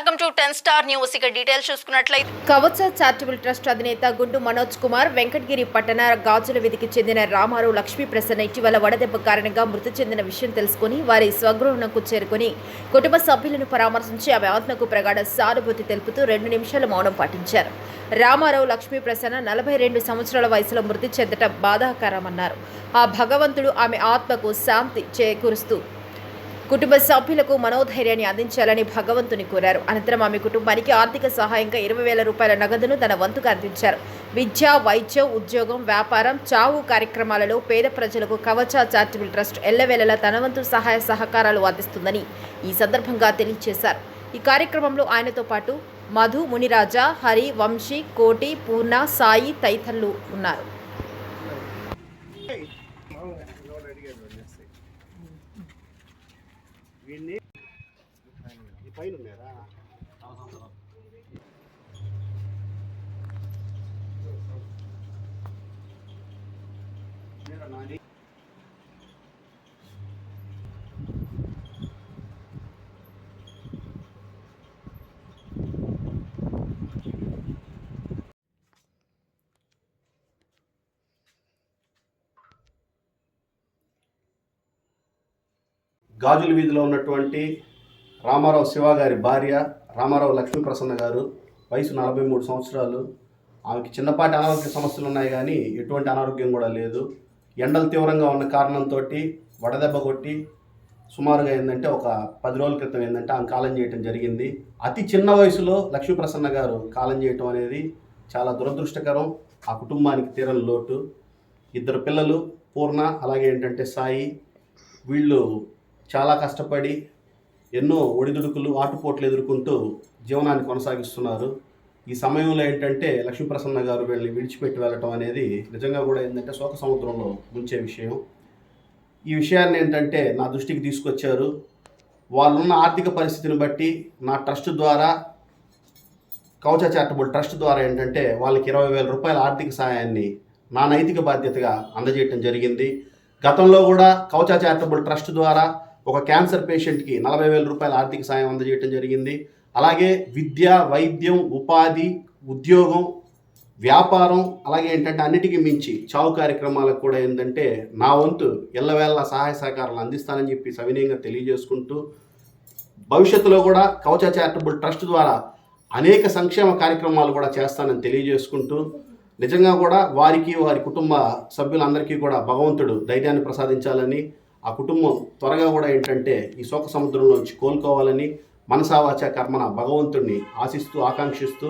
N star news. ఇక details చూసుకున్నట్లయితే Kavacha charitable trust అధినేత గుండు మనోజ్ కుమార్ వెంకటగిరి పట్టణ గాజుల విధికి చెందిన రామారావు లక్ష్మీ ప్రసన్న ఇటీవల వడదెబ్బ కారణంగా మృతి చెందిన విషయం తెలుసుకుని వారి స్వగృహంకు చేరుకుని కుటుంబ సభ్యులను పరామర్శించి ఆమె ఆత్మకు ప్రగాఢ సానుభూతి తెలుపుతూ రెండు నిమిషాల మౌనం పాటించారు. రామారావు లక్ష్మీ ప్రసన్న నలభై రెండు సంవత్సరాల వయసులో మృతి చెందటం బాధాకరమన్నారు. ఆ భగవంతుడు ఆమె ఆత్మకు శాంతి చేకూరుస్తూ కుటుంబ సభ్యులకు మనోధైర్యాన్ని అందించాలని భగవంతుని కోరారు. అనంతరం ఆమె కుటుంబానికి ఆర్థిక సహాయంగా ఇరవై వేల రూపాయల నగదును తన వంతుగా అందించారు. విద్య వైద్యం ఉద్యోగం వ్యాపారం చావు కార్యక్రమాలలో పేద ప్రజలకు కవచ చారిటబుల్ ట్రస్ట్ ఎల్లవేళలా తన వంతు సహాయ సహకారాలు అందిస్తుందని ఈ సందర్భంగా తెలియజేశారు. ఈ కార్యక్రమంలో ఆయనతో పాటు మధు మునిరాజా హరి వంశీ కోటి పూర్ణ సాయి తదితరులు ఉన్నారు. వీడిని ఈ పైన ఉన్నారా నాని? గాజుల వీధిలో ఉన్నటువంటి రామారావు శివ గారి భార్య రామారావు లక్ష్మీప్రసన్న గారు వయసు నలభై మూడు సంవత్సరాలు. ఆమెకి చిన్నపాటి అనారోగ్య సమస్యలు ఉన్నాయి కానీ ఎటువంటి అనారోగ్యం కూడా లేదు. ఎండలు తీవ్రంగా ఉన్న కారణంతో వడదెబ్బ కొట్టి సుమారుగా ఏంటంటే ఒక పది రోజుల క్రితం ఏంటంటే ఆమె కాలం చేయటం జరిగింది. అతి చిన్న వయసులో లక్ష్మీప్రసన్న గారు కాలం చేయటం అనేది చాలా దురదృష్టకరం. ఆ కుటుంబానికి తీరని లోటు. ఇద్దరు పిల్లలు పూర్ణ అలాగే ఏంటంటే సాయి వీళ్ళు చాలా కష్టపడి ఎన్నో ఒడిదుడుకులు ఆటుపోట్లు ఎదుర్కొంటూ జీవనాన్ని కొనసాగిస్తున్నారు. ఈ సమయంలో ఏంటంటే లక్ష్మీప్రసన్న గారు వీళ్ళని విడిచిపెట్టి వెళ్ళటం అనేది నిజంగా కూడా ఏంటంటే శోక సముద్రంలో ముంచే విషయం. ఈ విషయాన్ని ఏంటంటే నా దృష్టికి తీసుకొచ్చారు. వాళ్ళున్న ఆర్థిక పరిస్థితిని బట్టి నా ట్రస్ట్ ద్వారా కౌచ చారిటబుల్ ట్రస్ట్ ద్వారా ఏంటంటే వాళ్ళకి ఇరవై వేల రూపాయల ఆర్థిక సహాయాన్ని నా నైతిక బాధ్యతగా అందజేయటం జరిగింది. గతంలో కూడా కౌచ చారిటబుల్ ట్రస్ట్ ద్వారా ఒక క్యాన్సర్ పేషెంట్కి నలభై వేల రూపాయల ఆర్థిక సాయం అందజేయటం జరిగింది. అలాగే విద్య వైద్యం ఉపాధి ఉద్యోగం వ్యాపారం అలాగే ఏంటంటే అన్నిటికీ మించి చావు కార్యక్రమాలకు కూడా ఏంటంటే నా వంతు ఎల్లవేళ సహాయ సహకారాలు అందిస్తానని చెప్పి సవినయంగా తెలియజేసుకుంటూ భవిష్యత్తులో కూడా కవచ చారిటబుల్ ట్రస్ట్ ద్వారా అనేక సంక్షేమ కార్యక్రమాలు కూడా చేస్తానని తెలియజేసుకుంటూ నిజంగా కూడా వారికి వారి కుటుంబ సభ్యులందరికీ కూడా భగవంతుడు ధైర్యాన్ని ప్రసాదించాలని ఆ కుటుంబం త్వరగా కూడా ఏంటంటే ఈ శోక సముద్రంలోంచి కోలుకోవాలని మనసావాచ కర్మన భగవంతుణ్ణి ఆశిస్తూ ఆకాంక్షిస్తూ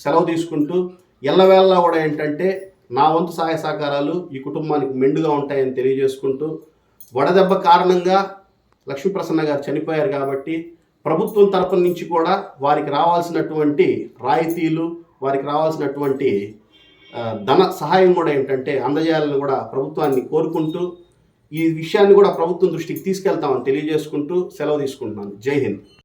సెలవు తీసుకుంటూ ఎల్లవేళలా కూడా ఏంటంటే నా వంతు సహాయ సహకారాలు ఈ కుటుంబానికి మెండుగా ఉంటాయని తెలియజేసుకుంటూ వడదెబ్బ కారణంగా లక్ష్మీప్రసన్న గారు చనిపోయారు కాబట్టి ప్రభుత్వం తరపు నుంచి కూడా వారికి రావాల్సినటువంటి రాయితీలు వారికి రావాల్సినటువంటి ధన సహాయం కూడా ఏంటంటే అందజేయాలని కూడా ప్రభుత్వాన్ని కోరుకుంటూ ఈ విషయాన్ని కూడా ప్రభుత్వం దృష్టికి తీసుకెళ్తామని తెలియజేసుకుంటూ సెలవు తీసుకుంటున్నాను. జై హింద్.